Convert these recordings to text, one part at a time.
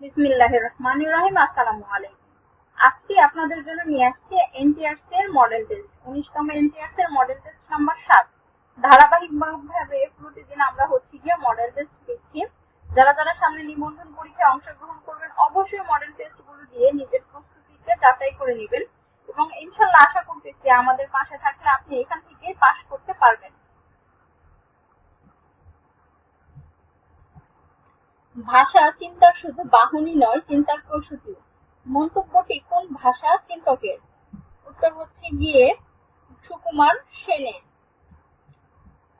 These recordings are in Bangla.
বিসমিল্লাহির রহমানির রহিম, আসসালামু আলাইকুম। আজকে আপনাদের জন্য নিয়ে আসছি এনটিআরস এর মডেল টেস্ট উনিশতম এনটিআরস এর মডেল টেস্ট নাম্বার সাত। ধারাবাহিকভাবে প্রতিদিন আমরা হচ্ছে গিয়ে মডেল টেস্ট দিচ্ছি। যারা যারা সামনে নিবন্ধন পরীক্ষায় অংশগ্রহণ করবেন, অবশ্যই মডেল টেস্টগুলো দিয়ে নিজের প্রস্তুতিকে যাচাই করে নেবেন। এবং ইনশাল্লাহ আশা করতেছি আমাদের পাশে থাকলে আপনি এখান থেকে পাশ করতে পারবেন। ভাষা চিন্তার শুধু বাহনই নয়, চিন্তার প্রসূতি। মন্তব্যটি কোন ভাষা চিন্তকের? উত্তর হচ্ছে গিয়ে সুকুমার সেনের।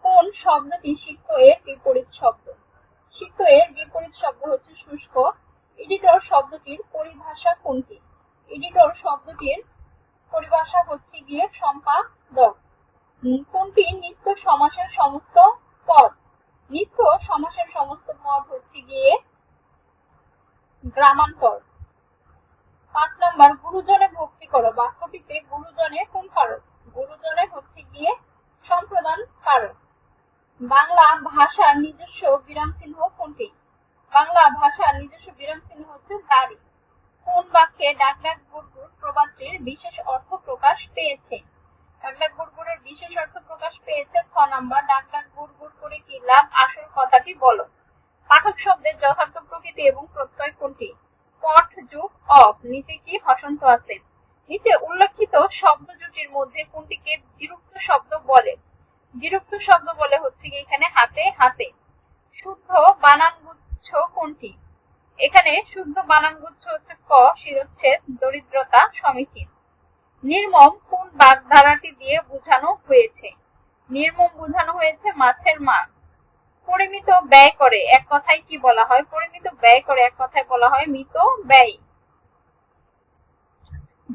কোন শব্দটি সিক্ত এর বিপরীত শব্দ? সিক্ত এর বিপরীত শব্দ হচ্ছে শুষ্ক। এডিটর শব্দটির পরিভাষা কোনটি? এডিটর শব্দটির পরিভাষা হচ্ছে গিয়ে সম্পাদক কোনটি নিত্য সমাসের সমস্ত পদ? নিত্য সমাসের সমস্ত পদ হচ্ছে গিয়ে গ্রামান্তর। পাঁচ নাম্বার, গুরুজনে ভক্তি করো। বাক্যটিতে গুরুজনে কোন কারক গুরুজনে হচ্ছে গিয়ে সম্প্রদান কারক বাংলা ভাষার নিজস্ব বিরাম চিহ্ন কোনটি? বাংলা ভাষার নিজস্ব বিরাম চিহ্ন হচ্ছে দাড়ি। কোন বাক্যে ডাক ডাক প্রবাদটির বিশেষ অর্থ প্রকাশ পেয়েছে? ডাক ডাক গুড়গুড়ের বিশেষ অর্থ প্রকাশ পেয়েছে খ নাম্বার ডাক ডাক গুড়গুড় করে কি লাভ, আসল কথাটি বলো। পাঠক শব্দের যথার্থ প্রকৃতি এবং প্রত্যয় কোনটি? পট, যুগ অফ নিচে কি হসন্ত আছে? নিচে উল্লেখিত শব্দ জুটির মধ্যে কোনটিকে বিরুক্ত শব্দ বলে? বিরুক্ত শব্দ বলে হচ্ছে কি এখানে হাতে হাতে। শুদ্ধ বানান গুচ্ছ কোনটি? এখানে শুদ্ধ বানানগুচ্ছ হচ্ছে ক, শিরোচ্ছেদ, দরিদ্রতা, সমীচীন। নির্মম কোন বাগধারাটি দিয়ে বোঝানো হয়েছে? নির্মম বোঝানো হয়েছে মাছের মা পরিমিত ব্যয় করে এক কথায় কি বলা হয়? পরিমিত ব্যয় করে এক কথায় বলা হয় মিত ব্যয়।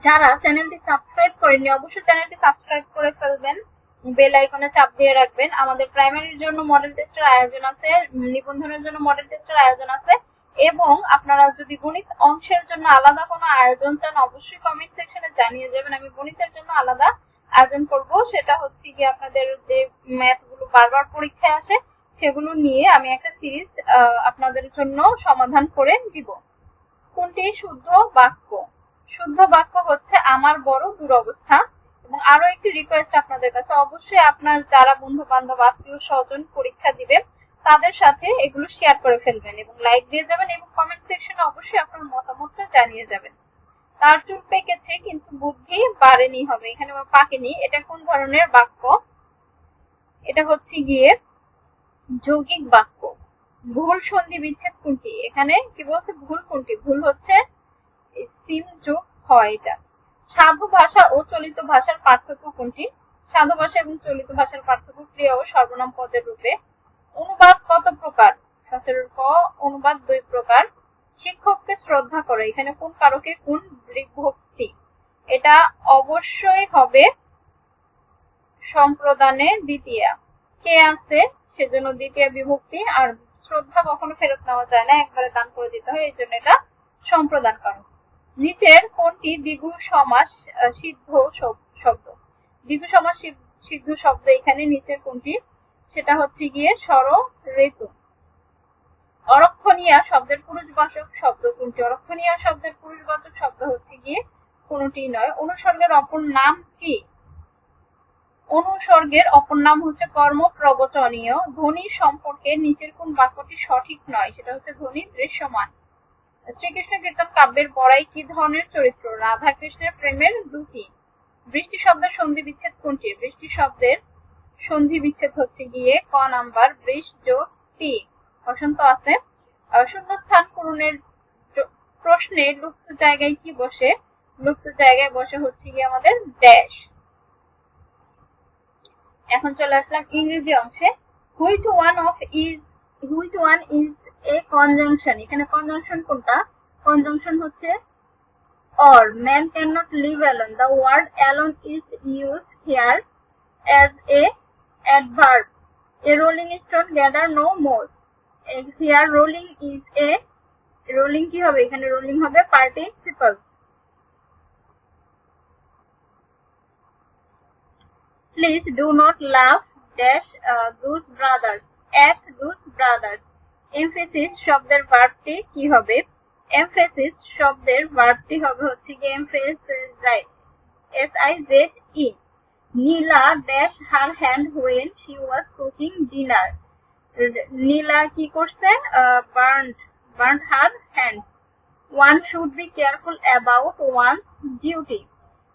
যারা চ্যানেলটি সাবস্ক্রাইব করেননি, অবশ্যই চ্যানেলটি সাবস্ক্রাইব করে ফেলবেন। বেল আইকনে চাপ দিয়ে রাখবেন। আমাদের প্রাইমারির জন্য মডেল টেস্টের আয়োজন আছে, নিবন্ধনের জন্য মডেল টেস্টের আয়োজন আছে। এবং আপনারা যদি গণিত অংশের জন্য আলাদা কোনো আয়োজন চান, অবশ্যই কমেন্ট সেকশনে জানিয়ে যাবেন। আমি গণিতের জন্য আলাদা আয়োজন করব। সেটা হচ্ছে কি আপনাদের যে ম্যাথগুলো বারবার পরীক্ষায় আসে, সেগুলো নিয়ে আমি একটা সিরিজ আপনাদের জন্য সমাধান করে দিব। কোনটি শুদ্ধ বাক্য? শুদ্ধ বাক্য হচ্ছে, আমার বড় দুরবস্থা এবং আরও একটি রিকোয়েস্ট আপনাদের কাছে। অবশ্যই আপনার যারা বন্ধু বান্ধব আত্মীয় স্বজন পরীক্ষা দিবে তাদের সাথে এগুলো শেয়ার করে ফেলবেন এবং লাইক দিয়ে যাবেন এবং কমেন্ট সেকশনে অবশ্যই আপনার মতামতটা জানিয়ে যাবেন। তার চুল পেকেছে কিন্তু বুদ্ধি বাড়েনি হবে, এখানে পাকেনি। এটা কোন ধরনের বাক্য? এটা হচ্ছে গিয়ে যৌগিক বাক্য। ভুল সন্ধি বিচ্ছেদ কোনটি? এখানে কি বলছে? ভুল কোনটি? ভুল হচ্ছে সিম যোগ হয় এটা। সাধু ভাষা ও চলিত ভাষার পার্থক্য কোনটি? সাধু ভাষা এবং চলিত ভাষার পার্থক্য ক্রিয়া ও সর্বনাম পদের রূপে অনুবাদ কত প্রকার? সতেরোর ক, অনুবাদ দুই প্রকার। শিক্ষককে শ্রদ্ধা করে, এখানে কোন কারকে? কোন বিভক্তি? এটা অবশ্যই হবে সম্প্রদানে দ্বিতীয়া। কে আছে? সেজন্য দ্বিতীয় বিভক্তি। আর শ্রদ্ধা কখনো ফেরত নেওয়া যায় না, একবারে দান করে দিতে হয়, এই জন্য এটা সম্প্রদান কারণ নিচের কোনটি? দ্বিগু সমাস সিদ্ধ শব্দ। দ্বিগু সমাস, সিদ্ধ শব্দ, এখানে নিচের কোনটি? সেটা হচ্ছে গিয়ে স্বর ঋতু অরক্ষণীয়া শব্দের পুরুষবাচক শব্দ কোনটি? অরক্ষণীয়া শব্দের পুরুষবাচক শব্দ হচ্ছে গিয়ে কোনটি নয়। অনুসর্গের অপর নাম কি? অনুসর্গের অপর নাম হচ্ছে কর্ম প্রবচনীয় ধ্বনি সম্পর্কে নিচের কোন বাক্যটি সঠিক নয়, সেটা হচ্ছে ধ্বনি দৃশ্যমান। শ্রীকৃষ্ণ কীর্তন কাব্যের বড়াই কি ধরনের চরিত্র? রাধা কৃষ্ণের প্রেমের দুটি। বৃষ্টি শব্দের সন্ধি বিচ্ছেদ কোনটি? বৃষ্টি শব্দের সন্ধি বিচ্ছেদ হচ্ছে গিয়ে ক নাম্বার বৃষ যোগ টি বসন্ত আছে। শূন্যস্থান পূরণের প্রশ্নে লুপ্ত জায়গায় কি বসে? লুপ্ত জায়গায় বসে হচ্ছে গিয়ে আমাদের ড্যাশ। এখন চলে আসলাম ইংরেজি অংশে। Which one of is, which one is a conjunction. এখানে কনজাংশন কোনটা? কনজাংশন হচ্ছে or man cannot live alone the word alone is used here as a adverb a rolling stone gather no moss here rolling is a rolling কি হবে এখানে rolling হবে participle please do not laugh dash uh, those brothers at those brothers emphasis শব্দের ভার্বটি কি হবে এমফেসিস শব্দের ভার্বটি হবে হচ্ছে কি emphasise S I Z E Nila dash her hand when she was cooking dinner Nila কি করছে? Burn burn her hand one should be careful about one's duty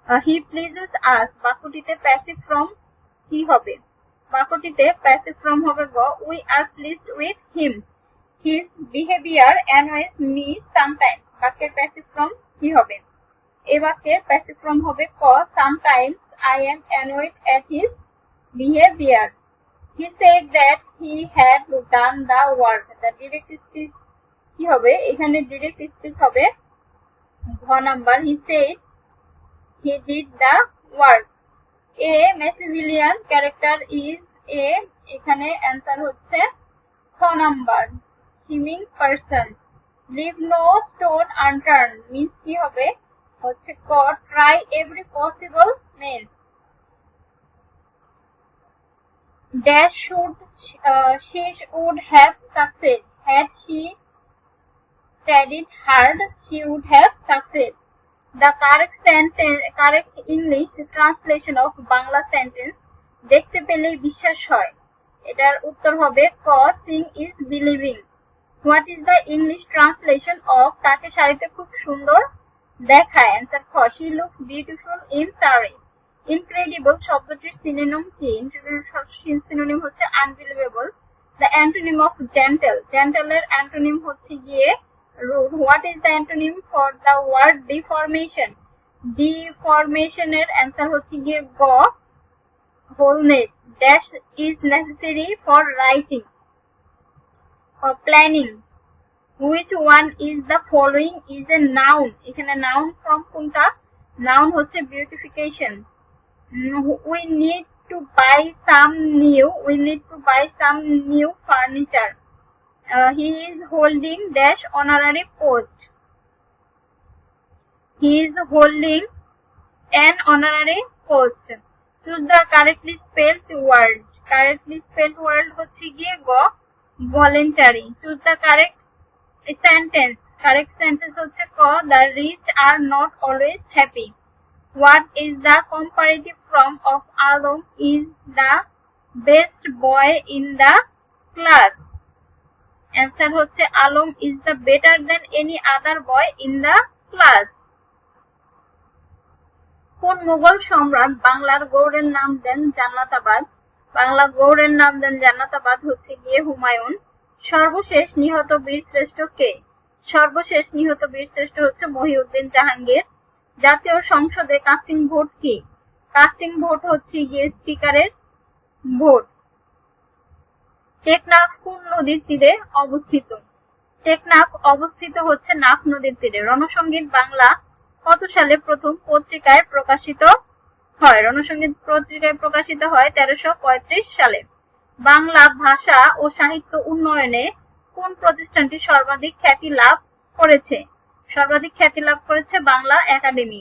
he pleases us বাক্যটিতে passive form কি হবে? বাক্যটিতে প্যাসিভ ফ্রম হবে গ। We are pleased with him his behaviour annoys me sometimes বাক্যের প্যাসিভ ফ্রম কি হবে? এই বাক্যের ফ্রম হবে ক sometimes I am annoyed at his behaviour he said that he had done the work the direct speech কি হবে? এখানে ডিরেক্ট স্পিচ হবে ঘ number. He said he did the work a Machiavellian character is a এখানে অ্যান্সার হচ্ছে খ number. হিমিং person leave no stone unturned means কি হবে? হচ্ছে god try every possible means dash should she would have success had she studied hard she would have success the correct sentence correct English translation of Bangla sentence দেখতে পেলে বিশ্বাস হয়। এটার উত্তর হবে ক seeing is believing what is the English translation of তাকে সারিতে খুব সুন্দর দেখায় অ্যান্সার খ। She looks beautiful in sari incredible শব্দটির সিনোনিম কি? সিনোনিম হচ্ছে unbelievable the antonym of gentle জেন্টেলের antonym হচ্ছে গিয়ে rude what is the antonym for the word deformation ডিফরমেশনের answer হচ্ছে গিয়ে গ। Wholeness dash is necessary for writing or planning which one is the following is a noun এখানে noun from কোনটা noun হচ্ছে beautification Mm, we need to buy some new we need to buy some new furniture uh, he is holding dash honorary post he is holding an honorary post choose the correctly spelled word correctly spelled word হচ্ছে গিয়ে গ voluntary choose the correct sentence correct sentence হচ্ছে ক the rich are not always happy what is the comparative form of Alam is the best boy in the class answer হচ্ছে Alam is the better than any other boy in the class কোন মোগল সম্রাট বাংলার গৌরের নাম দেন জান্নাতাবাদ? বাংলা গৌরের নাম দেন জান্নাতাবাদ হচ্ছে গিয়ে হুমায়ুন। সর্বশেষ নিহত বীর শ্রেষ্ঠ কে? সর্বশেষ নিহত বীর শ্রেষ্ঠ হচ্ছে মহিউদ্দিন জাহাঙ্গীর। জাতীয় সংসদে কাস্টিং ভোট কি? কাস্টিং ভোট হচ্ছে গিয়ে স্পিকারের ভোট টেকনাফ কোন নদীর তীরে অবস্থিত? টেকনাফ অবস্থিত হচ্ছে নাফ নদীর তীরে। রণসঙ্গীত বাংলা কত সালে প্রথম পত্রিকায় প্রকাশিত হয়? রণসঙ্গীত পত্রিকায় প্রকাশিত হয় তেরোশো সালে। বাংলা ভাষা ও সাহিত্য উন্নয়নে কোন প্রতিষ্ঠানটি সর্বাধিক খ্যাতি লাভ করেছে? সর্বাধিক খ্যাতি লাভ করেছে বাংলা একাডেমি।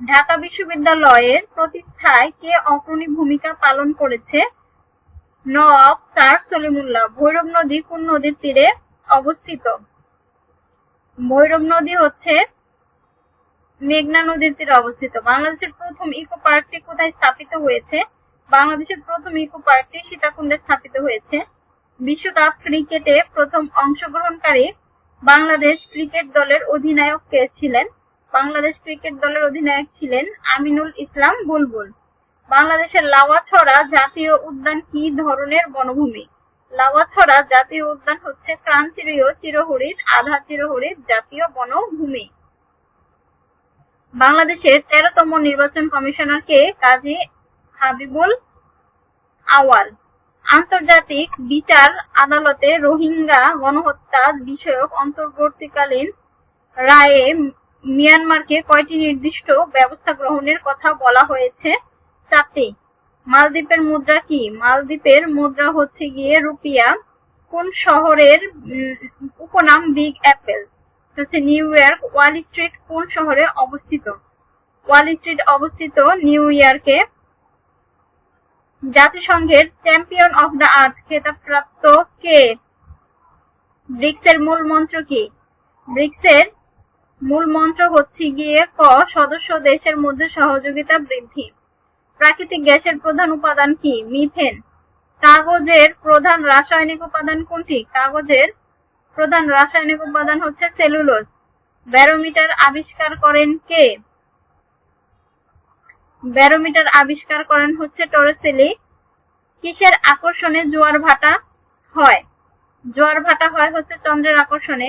ঢাকা বিশ্ববিদ্যালয়ের প্রতিষ্ঠায় কে অগ্রণী ভূমিকা পালন করেছে? নওয়াব স্যার সলিমুল্লাহ, ভৈরব নদী কোন নদীর তীরে অবস্থিত? ভৈরব নদী হচ্ছে মেঘনা নদীর তীরে অবস্থিত। বাংলাদেশের প্রথম ইকো পার্কটি কোথায় স্থাপিত হয়েছে? বাংলাদেশের প্রথম ইকো পার্কটি সীতাকুণ্ডে স্থাপিত হয়েছে। বিশ্বকাপ ক্রিকেটে প্রথম অংশগ্রহণকারী বাংলাদেশ ক্রিকেট দলের অধিনায়ক কে ছিলেন? বাংলাদেশ ক্রিকেট দলের অধিনায়ক ছিলেন আমিনুল ইসলাম বুলবুল। বাংলাদেশের লাওয়াছড়া জাতীয় উদ্যান কি ধরনের বনভূমি? লাওয়াছড়া জাতীয় উদ্যান হচ্ছে ক্রান্তীয় চিরহরিৎ, আধা চিরহরিৎ জাতীয় বনভূমি। বাংলাদেশের তেরোতম নির্বাচন কমিশনার কে? কাজী হাবিবুল আওয়াল। আন্তর্জাতিক বিচার আদালতে রোহিঙ্গা গণহত্যা বিষয়ক অন্তর্বর্তীকালীন রায়ে মিয়ানমারকে কয়টি নির্দিষ্ট ব্যবস্থা গ্রহণের কথা বলা হয়েছে? চারটি। মালদ্বীপের মুদ্রা কি? মালদ্বীপের মুদ্রা হচ্ছে গিয়ে রুপিয়া। কোন শহরের উপনাম বিগ অ্যাপেল? হচ্ছে নিউ ইয়র্ক ওয়াল স্ট্রিট কোন শহরে অবস্থিত? ওয়াল স্ট্রিট অবস্থিত নিউ ইয়র্কে। জাতিসংঘের চ্যাম্পিয়ন অফ দ্য আর্থ খেতাবপ্রাপ্ত কে? ব্রিক্সের মূল মন্ত্র কি? ব্রিক্সের মূল মন্ত্র হচ্ছে গিয়ে ক, সদস্য দেশের মধ্যে সহযোগিতা বৃদ্ধি। প্রাকৃতিক গ্যাসের প্রধান উপাদান কি? মিথেন। কাগজের প্রধান রাসায়নিক উপাদান কোনটি? কাগজের প্রধান রাসায়নিক উপাদান হচ্ছে সেলুলোজ। ব্যারোমিটার আবিষ্কার করেন কে? ব্যারোমিটার আবিষ্কার করেন হচ্ছে টরেসেলি। কিসের আকর্ষণে জোয়ার ভাটা হয়? জোয়ার ভাটা হয় হচ্ছে চন্দ্রের আকর্ষণে।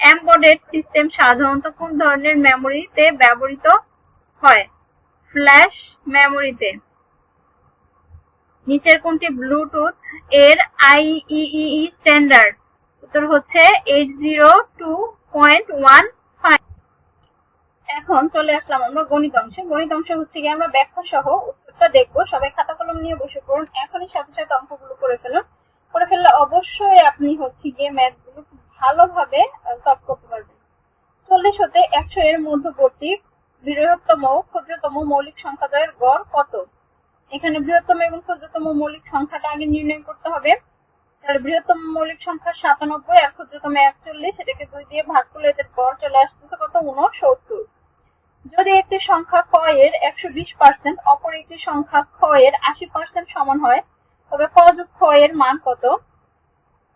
এমবেডেড সিস্টেম সাধারণত কোন ধরনের মেমোরিতে ব্যবহৃত হয়? ফ্ল্যাশ মেমোরিতে। নিচের কোনটি? ব্লুটুথ এর আইইই স্ট্যান্ডার্ড। উত্তর হচ্ছে eight zero two point one এখন চলে আসলাম আমরা গণিত অংশে। গণিত অংশ হচ্ছে গিয়ে আমরা ব্যাখ্যা সহ উত্তরটা দেখব। সবাই খাতা কলম নিয়ে বসে পড়ুন। এখনই সাথে সাথে অঙ্কগুলো করে ফেলুন। করে ফেললে অবশ্যই আপনি হচ্ছে গিয়ে ম্যাথগুলো খুব ভালোভাবে সলভ করতে পারবেন। চল্লিশ হতে একশো এর মধ্যবর্তী বৃহত্তম ক্ষুদ্রতম মৌলিক সংখ্যাদ্বয়ের গড় কত? এখানে বৃহত্তম এবং ক্ষুদ্রতম মৌলিক সংখ্যাটা আগে নির্ণয় করতে হবে। তাহলে বৃহত্তম মৌলিক সংখ্যা সাতানব্বই আর ক্ষুদ্রতম একচল্লিশ, এটাকে দুই দিয়ে ভাগ করলে এদের গড় চলে আসতেছে কত? উনসত্তর যদি একটি সংখ্যা ক এর একশো বিশ পার্সেন্ট অপর একটি সংখ্যা খ এর আশি পার্সেন্ট সমান হয়, তবে ক যোগ খ এর মান কত?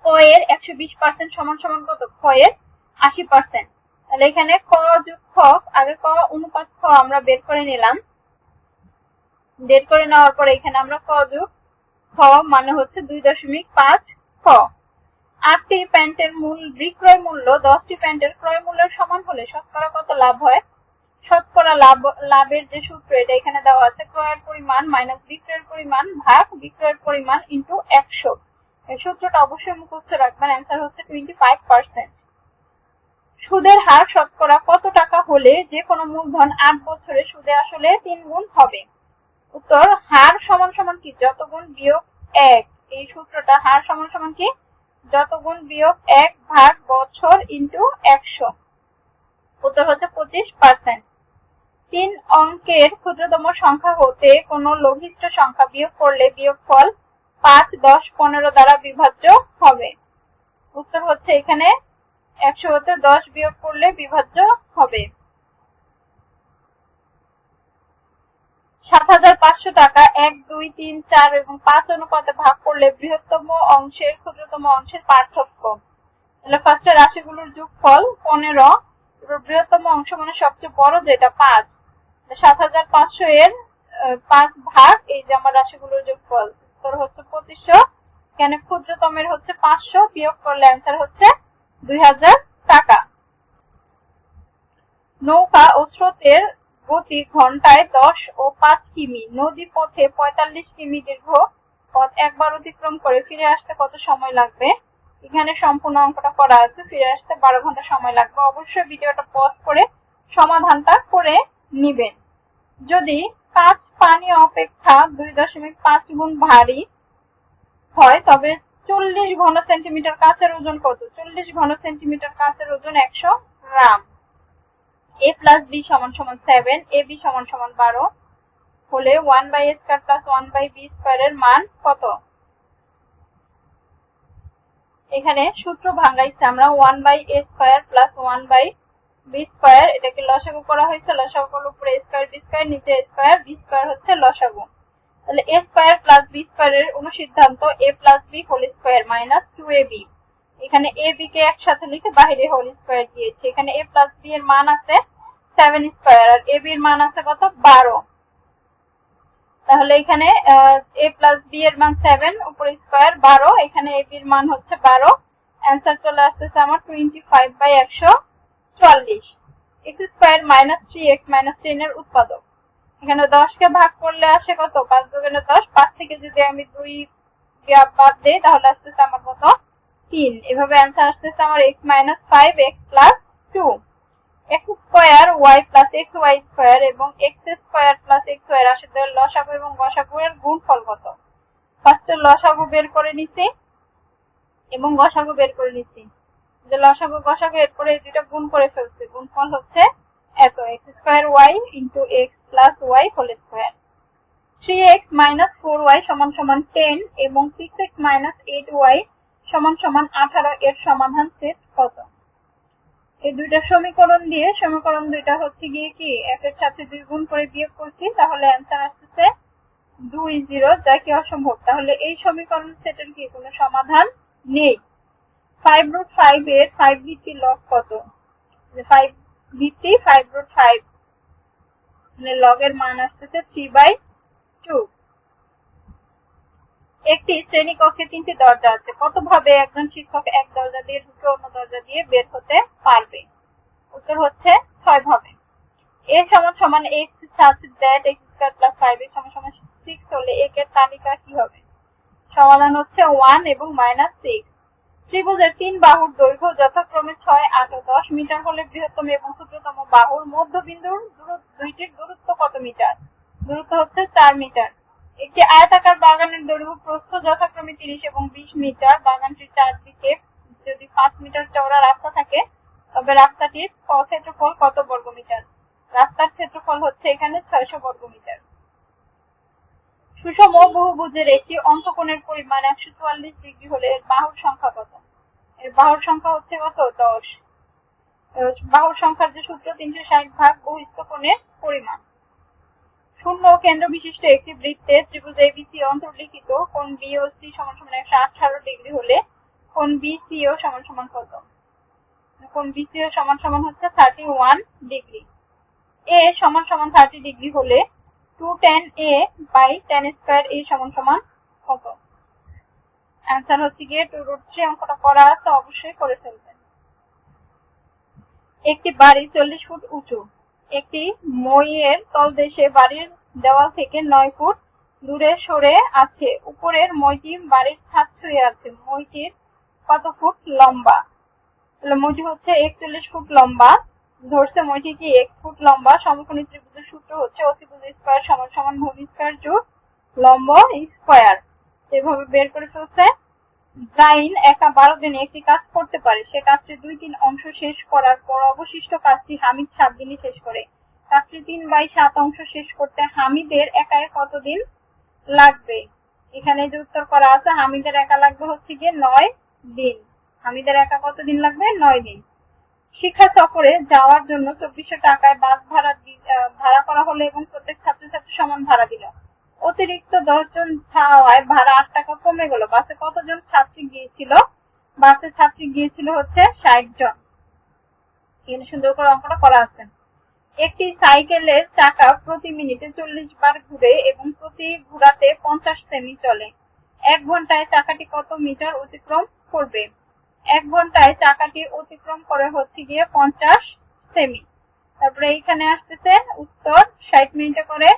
ক এর একশো বিশ পার্সেন্ট সমান সমান কত? খ এর আশি পার্সেন্ট তাহলে এখানে ক যোগ খ, আগে ক অনুপাত খ আমরা বের করে নিলাম। বের করে নেওয়ার পরে এখানে আমরা ক যোগ খ মানে হচ্ছে দুই দশমিক পাঁচ খ আটটি প্যান্টের মূল বিক্রয় মূল্য দশটি প্যান্টের ক্রয় মূল্যের সমান হলে শতকরা কত লাভ হয়? শতকরা লাভ, লাভের যে সূত্র এটা এখানে দেওয়া আছে, ক্রয়ের পরিমাণ মাইনাস বিক্রয়ের পরিমাণ ভাগ বিক্রয়ের পরিমাণ ইন্টু একশো। এই সূত্রটা অবশ্যই মুখস্থ রাখবেন অ্যান্সার হচ্ছে টোয়েন্টি ফাইভ পার্সেন্ট সুদের হার শতকরা কত টাকা হলে যে কোনো মূলধন আট বছরে সুদে আসলে তিন গুণ হবে? উত্তর, হার সমান সমান কি? যত গুণ বিয়োগ এক। এই সূত্রটা হার সমান সমান কি? যত গুণ বিয়োগ এক ভাগ বছর ইন্টু একশো। উত্তর হচ্ছে পঁচিশ পার্সেন্ট তিন অঙ্কের ক্ষুদ্রতম সংখ্যা হতে কোনো লঘিষ্ঠ সংখ্যা বিয়োগ করলে বিয়োগফল পাঁচ, দশ, পনেরো দ্বারা বিভাজ্য হবে। উত্তর হচ্ছে এখানে একশো হতে দশ বিয়োগ করলে বিভাজ্য হবে। সাত হাজার পাঁচশো টাকা এক, দুই, তিন, চার এবং পাঁচ অনুপাতে ভাগ করলে বৃহত্তম অংশের ক্ষুদ্রতম অংশের পার্থক্য। তাহলে ফার্স্টে রাশিগুলোর যোগফল পনেরো বৃহত্তম অংশ মানে সবচেয়ে বড় যেটা পাঁচ। সাত হাজার পাঁচশো এর পাঁচ ভাগ এই যে আমার রাশিগুলোর যোগফল। উত্তর হচ্ছে পঁচিশশো। এখানে ক্ষুদ্রতমের হচ্ছে পাঁচশো, বিয়োগ করলে অ্যান্সার হচ্ছে দুই হাজার টাকা। নৌকা ও স্রোতের গতি ঘন্টায় দশ ও পাঁচ কিমি। নদী পথে পঁয়তাল্লিশ কিমি দীর্ঘ পথ একবার অতিক্রম করে ফিরে আসতে কত সময় লাগবে? এখানে সম্পূর্ণ অঙ্কটা করা আছে, ফিরে আসতে বারো ঘণ্টা সময় লাগবে। অবশ্যই ভিডিওটা পজ করে সমাধানটা করে নিবেন। যদি কাঁচ পানি অপেক্ষা দুই দশমিক পাঁচ গুণ ভারী হয়, তবে চল্লিশ ঘন সেন্টিমিটার কাঁচের ওজন কত? চল্লিশ ঘন সেন্টিমিটার কাঁচের ওজন একশো গ্রাম। এ প্লাস বি সমান সমান সেভেন এ বি সমান সমান বারো হলে one by A square plus one by B স্কোয়ারের মান কত? এখানে সূত্র ভাঙাইছে আমরা one by A square plus one by B square এটাকে লসাগু করা হয়েছে লসাগু উপরে স্কোয়ার বি স্কোয়ার নিচে স্কোয়ার বি স্কোয়ার হচ্ছে লসাগু। তাহলে এ স্কোয়ার প্লাস বি স্কোয়ারের অনুসিদ্ধান্ত A plus B whole square minus two A B এখানে এ বি কে একসাথে লিখে বাইরে হোল স্কোয়ার দিয়েছি। এখানে এ প্লাস বি এর মান আছে সেভেন স্কোয়ার আর এ বি এর মান আছে কত? বারো। তাহলে এখানে এ প্লাস বি এর মান সেভেন উপরে স্কোয়ার বারো, এখানে এ বি এর মান হচ্ছে বারো। অ্যান্সার চলে আসতেছে আমার টোয়েন্টি ফাইভ বাই একশো। চুয়াল্লিশ। X square minus three X minus ten এর উৎপাদক। এখানে দশকে ভাগ করলে আসে কত? পাঁচ দুগুণে দশ। পাঁচ থেকে যদি আমি দুই বাদ দিই, তাহলে আসতেছে আমার কত? তিন। এভাবে অ্যান্সার আসতেছে আমার X minus five X plus two X square Y plus X Y square এবং X square plus X Y রাশিদের লসাগু এবং গসাগু এর গুণ ফল কত ফার্স্টে লসাগু বের করে নিছি এবং গসাগু বের করে নিছি। যে লসাগু গসাগু এরপরে দুইটা গুণ করে ফেলছি। গুণফল হচ্ছে এত X square Y into X plus Y whole square three X minus four Y সমান সমান টেন এবং six X minus eight Y সমান সমান আঠারো এর সমাধান সেট কত? এই দুইটা সমীকরণ দিয়ে সমীকরণ দুইটা হচ্ছে গিয়ে কি একের সাথে দুই গুণ করে বিয়োগ করছি, তাহলে অ্যান্সার আসতেছে দুই জিরো যা কি অসম্ভব। তাহলে এই সমীকরণ সেটের কি কোনো সমাধান নেই? ফাইভ রুট ফাইভ এর ফাইভ ভিত্তি লগ কত? ফাইভ ভিত্তি ফাইভ রুট ফাইভ মানে লগের মান আসতেছে থ্রি বাই টু একটি শ্রেণীকক্ষে তিনটি দরজা আছে। কতভাবে একজন শিক্ষক এক দরজা দিয়ে ঢুকে অন্য দরজা দিয়ে বের হতে পারবে? উত্তর হচ্ছে ছয় ভাবে এ সমান সমান X such that X square plus five এর সমান সমান সিক্স হলে একের তালিকা কি হবে? সমাধান হচ্ছে ওয়ান এবং মাইনাস সিক্স ত্রিভুজের তিন বাহুর দৈর্ঘ্য যথাক্রমে ছয়, আট ও দশ মিটার হলে বৃহত্তম এবং ক্ষুদ্রতম বাহুর মধ্যবিন্দুর দুইটির দূরত্ব কত মিটার? দূরত্ব হচ্ছে চার মিটার। একটি আয়তাকার বাগানের দৈর্ঘ্য প্রস্থ যথাক্রমে তিরিশ এবং বিশ মিটার। বাগানটির চারদিকে যদি পাঁচ মিটার চওড়া রাস্তা থাকে, তবে রাস্তাটির ক্ষেত্রফল কত বর্গ মিটার রাস্তার ক্ষেত্রফল হচ্ছে এখানে ছয়শো বর্গ মিটার সুষম বহুভুজের একটি অন্তকোণের পরিমাণ একশো চুয়াল্লিশ ডিগ্রি হলে এর বাহুর সংখ্যা কত? এর বাহুর সংখ্যা হচ্ছে কত? দশ। বাহুর সংখ্যার যে সূত্র, তিনশো ষাট ভাগ বহিস্থ কোণের পরিমাণ। শূন্য কেন্দ্র বিশিষ্ট একটি বৃত্তে ত্রিভুজ এবিসি অন্তর্লিখিত, কোণ বিওসি সমান সমান একশো আঠারো ডিগ্রি হলে কোণ বিসিও সমান সমান কত? কোণ বিসিও সমান সমান হচ্ছে থার্টি ওয়ান ডিগ্রি। এ সমান সমান থার্টি ডিগ্রি হলে টু সমান সমান কত? হচ্ছে গিয়ে অঙ্কটা করা আছে, অবশ্যই করে ফেলবেন। একটি বাড়ি চল্লিশ ফুট উঁচু, একটি মইয়ের তলদেশে বাড়ির দেওয়াল থেকে নয় ফুট দূরে সরে আছে, উপরের মইটি বাড়ির ছাদ ছুঁয়ে আছে, মইটির কত ফুট লম্বা? মইটি হচ্ছে একচল্লিশ ফুট লম্বা, ধরছে মইটি কি এক্স ফুট লম্বা, সমকোণী সূত্র হচ্ছে অতিভুজ স্কয়ার সমান সমান ভূমি স্কয়ার যোগ লম্ব স্কয়ার। এভাবে বের করে ফেলছে। জাইন একা বারো দিনে একটি কাজ করতে পারে। সে কাজটি দুই তিন অংশ শেষ করার পর অবশিষ্ট কাজটি হামিদ সাত দিনে শেষ করে। কাজটি তিন বাই সাত অংশ শেষ করতে হামিদের একাই কতদিন লাগবে? এখানে যে উত্তর করা আছে, হামিদের একা লাগবে হচ্ছে গিয়ে নয় দিন। হামিদের একা কতদিন লাগবে? নয় দিন। শিক্ষা সফরে যাওয়ার জন্য চব্বিশশো টাকায় বাস ভাড়া ভাড়া করা হলো এবং প্রত্যেক ছাত্রছাত্রী সমান ভাড়া দিল। অতিরিক্ত দশজন ছাওয়ায় ভাড়া আট টাকা কমে গেল। বাসে কতজন ছাত্রী গিয়েছিল? বাসে ছাত্রী গিয়েছিল হচ্ছে ষাট জন। এখানে সুন্দর করে অঙ্কটা করা আছে। একটি সাইকেলের চাকা প্রতি মিনিটে চল্লিশ বার ঘুরে এবং প্রতি ঘোরাতে পঞ্চাশ সেমি চলে। এক ঘন্টায় চাকাটি কত মিটার অতিক্রম করবে? এক ঘন্টায় চাকাটি অতিক্রম করে হচ্ছে গিয়ে পঞ্চাশ সেমি। তারপরে এইখানে আসতেছে উত্তর ষাট মিনিটে করে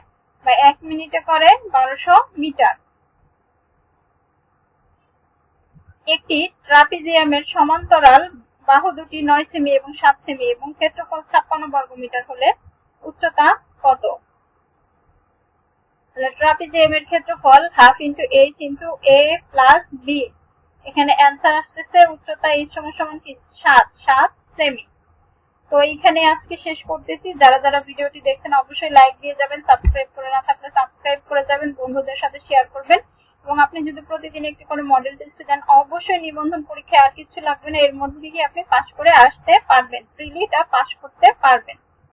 বা এক মিনিটে করে বারোশো মিটার। একটি ট্রাপিজিয়ামের সমান্তরাল বাহু দুটি নয় সেমি এবং সাত সেমি এবং ক্ষেত্রফল ছাপ্পান্ন বর্গ মিটার হলে উচ্চতা কত? ট্রাপিজিয়ামের ক্ষেত্রফল half into H into A plus B. এখানে অ্যান্সার আসতেছে, উচ্চতা এইচ সমান সমান কি? সাত সাত সেমি তো এইখানে আজকে শেষ করতেছি। যারা যারা ভিডিওটি দেখছেন, অবশ্যই লাইক দিয়ে যাবেন সাবস্ক্রাইব করে না থাকলে সাবস্ক্রাইব করে যাবেন, বন্ধুদের সাথে শেয়ার করবেন। এবং আপনি যদি প্রতিদিন একটি কোনো মডেল টেস্ট দেন, অবশ্যই নিবন্ধন পরীক্ষায় আর কিছু লাগবে না। এর মধ্যে দিয়ে আপনি পাশ করে আসতে পারবেন? ফ্রিলি এটা পাশ করতে পারবেন।